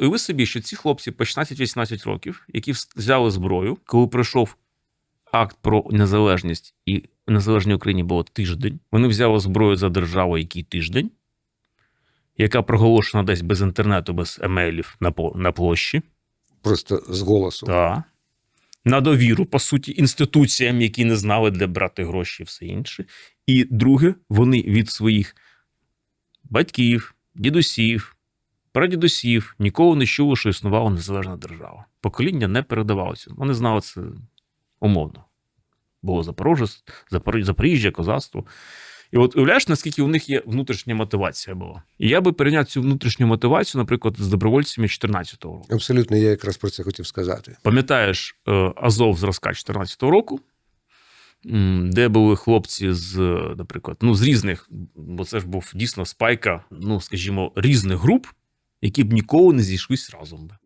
Уяви собі, що ці хлопці по 16-18 років, які взяли зброю, коли пройшов акт про незалежність і в незалежній Україні було тиждень. Вони взяли зброю за державу, який тиждень, яка проголошена десь без інтернету, без емейлів на, на площі. Просто з голосу. Так. На довіру, по суті, інституціям, які не знали, де брати гроші і все інше. І друге, вони від своїх батьків, дідусів, прадідусів ніколи не чули, що існувала незалежна держава. Покоління не передавалося. Вони знали це умовно. Було Запорожжя, Запоріжжя, козацтво. І от уявляєш, наскільки у них є внутрішня мотивація була. І я би перейняв цю внутрішню мотивацію, наприклад, з добровольцями 14-го року. Абсолютно, я якраз про це хотів сказати. Пам'ятаєш е, Азов зразка 14-го року, де були хлопці з, наприклад, ну, з різних, бо це ж був дійсно спайка, ну, скажімо, різних груп, які б ніколи не зійшлись разом. би.